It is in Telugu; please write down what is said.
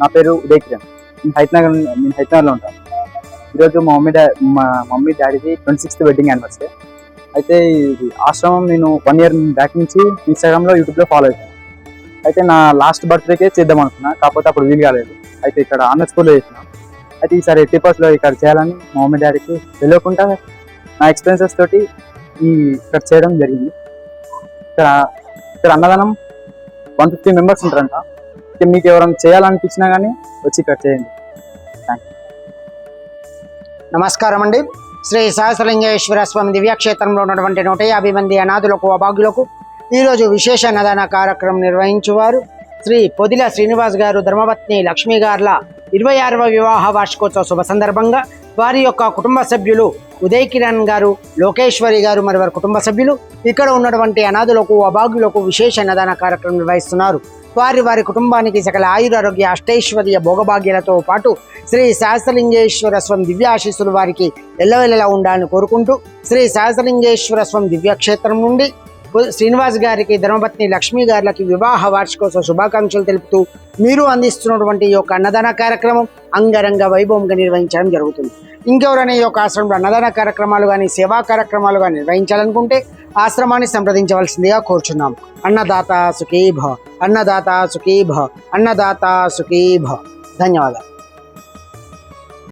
నా పేరు ఉదయ్ కిరణ్. నేను హైదరాబాద్ నేను హైదరాబాద్లో ఉంటాను ఈరోజు మా మమ్మీ డా మా మమ్మీ డాడీది ట్వంటీ సిక్స్త్ వెడ్డింగ్ యానివర్సరీ. అయితే ఇది ఆశ్రమం నేను వన్ ఇయర్ బ్యాక్ నుంచి ఇన్స్టాగ్రామ్లో యూట్యూబ్లో ఫాలో అవుతాను అయితే నా లాస్ట్ బర్త్డేకే చేద్దాం అనుకున్నా కాకపోతే అప్పుడు వీలు కాలేదు. అయితే ఇక్కడ అన్న స్కూల్లో చేసిన. అయితే ఈసారి ఎట్టి పర్స్లో ఇక్కడ చేయాలని మా మమ్మీ డాడీకి తెలియకుండా నా ఎక్స్పీరియన్సెస్ తోటి ఈ ఇక్కడ చేయడం జరిగింది. ఇక్కడ ఇక్కడ అన్నదానం వన్ ఫిఫ్టీ మెంబర్స్ ఉంటారంట. మీకు ఎవరైనా చేయాలనిపించినా కానీ వచ్చి ఇక్కడ చేయండి. నమస్కారం అండి. శ్రీ సహస్రలింగేశ్వర స్వామి దివ్యక్షేత్రంలో ఉన్నటువంటి నూట యాభై మంది అనాథులకు అభాగ్యులకు ఈరోజు విశేష అన్నదాన కార్యక్రమం నిర్వహించేవారు. శ్రీ పొదిల శ్రీనివాస్ గారు ధర్మపత్ని లక్ష్మీ గార్ల ఇరవై ఆరవ వివాహ వార్షికోత్సవ శుభ సందర్భంగా వారి యొక్క కుటుంబ సభ్యులు ఉదయ్ కిరణ్ గారు లోకేశ్వరి గారు మరి వారి కుటుంబ సభ్యులు ఇక్కడ ఉన్నటువంటి అనాథులకు అభాగ్యులకు విశేష అన్నదాన కార్యక్రమం నిర్వహిస్తున్నారు. వారి వారి కుటుంబానికి సకల ఆయురారోగ్య అష్టైశ్వర్య భోగభాగ్యాలతో పాటు శ్రీ సహస్రలింగేశ్వర స్వామి దివ్యాశీస్సులు వారికి ఎల్లవెల్లలా ఉండాలని కోరుకుంటూ శ్రీ సహస్రలింగేశ్వర స్వామి దివ్యక్షేత్రం నుండి శ్రీనివాస్ గారికి ధర్మపత్ని లక్ష్మీ గారికి వివాహ వార్షికోత్సవ శుభాకాంక్షలు తెలుపుతూ మీరు అందిస్తున్నటువంటి ఈ యొక్క అన్నదాన కార్యక్రమం అంగరంగ వైభవంగా నిర్వహించడం జరుగుతుంది. ఇంకెవరైనా ఈ యొక్క ఆశ్రమంలో అన్నదాన కార్యక్రమాలు కానీ సేవా కార్యక్రమాలు కానీ నిర్వహించాలనుకుంటే ఆశ్రమాన్ని సంప్రదించవలసిందిగా కోరుచున్నాం అన్నదాత సుఖీ భవ అన్నదాత సుఖీ భవ అన్నదాత సుఖీ భవ ధన్యవాదాలు